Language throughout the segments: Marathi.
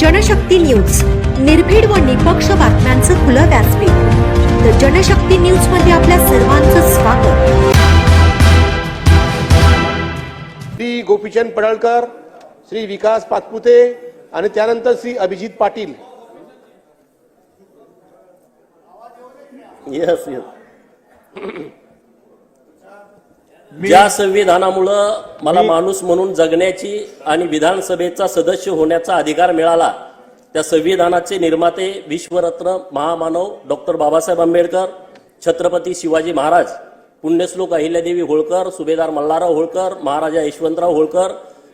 जनशक्ती न्यूज. निर्भीड व निपक्ष बातम्यांचं खुलं व्यासपीठ. तर जनशक्ती न्यूजमध्ये आपल्या सर्वांचं स्वागत. श्री गोपीचंद पडळकर श्री विकास पाचपुते आणि त्यानंतर श्री अभिजित पाटील. येस येस ज्या संविधानामुळं मला माणूस म्हणून जगण्याची आणि विधानसभेचा सदस्य होण्याचा अधिकार मिळाला त्या संविधानाचे निर्माते विश्वरत्न महामानव डॉक्टर बाबासाहेब आंबेडकर छत्रपती शिवाजी महाराज पुण्यश्लोक अहिल्यादेवी होळकर सुभेदार मल्हारराव होळकर महाराजा यशवंतराव होळकर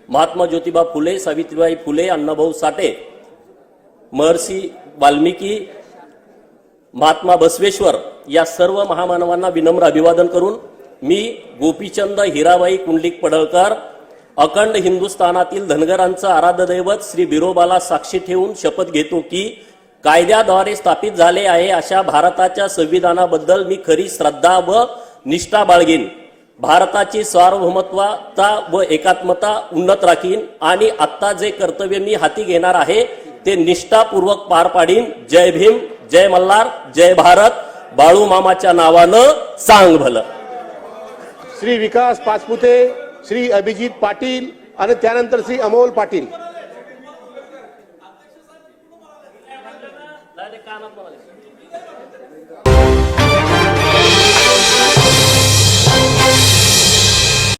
महात्मा ज्योतिबा फुले सावित्रीबाई फुले अण्णाभाऊ साठे महर्षी वाल्मिकी महात्मा बसवेश्वर या सर्व महामानवांना विनम्र अभिवादन करून मी गोपीचंद हिराबाई कुंडलिक पडळकर अखंड हिंदुस्थानातील धनगरांचं आराध्य दैवत श्री बिरोबाला साक्षी ठेवून शपथ घेतो की कायद्याद्वारे स्थापित झाले आहे अशा भारताच्या संविधानाबद्दल मी खरी श्रद्धा व निष्ठा बाळगीन. भारताची सार्वभौमत्वता व एकात्मता उन्नत राखीन आणि आत्ता जे कर्तव्य मी हाती घेणार आहे ते निष्ठापूर्वक पार पाडीन. जय भीम जय मल्हार जय भारत. बाळू मामाच्या नावानं सांग भलं. श्री विकास पाचपुते श्री अभिजित पाटील आणि त्यानंतर श्री अमोल पाटील.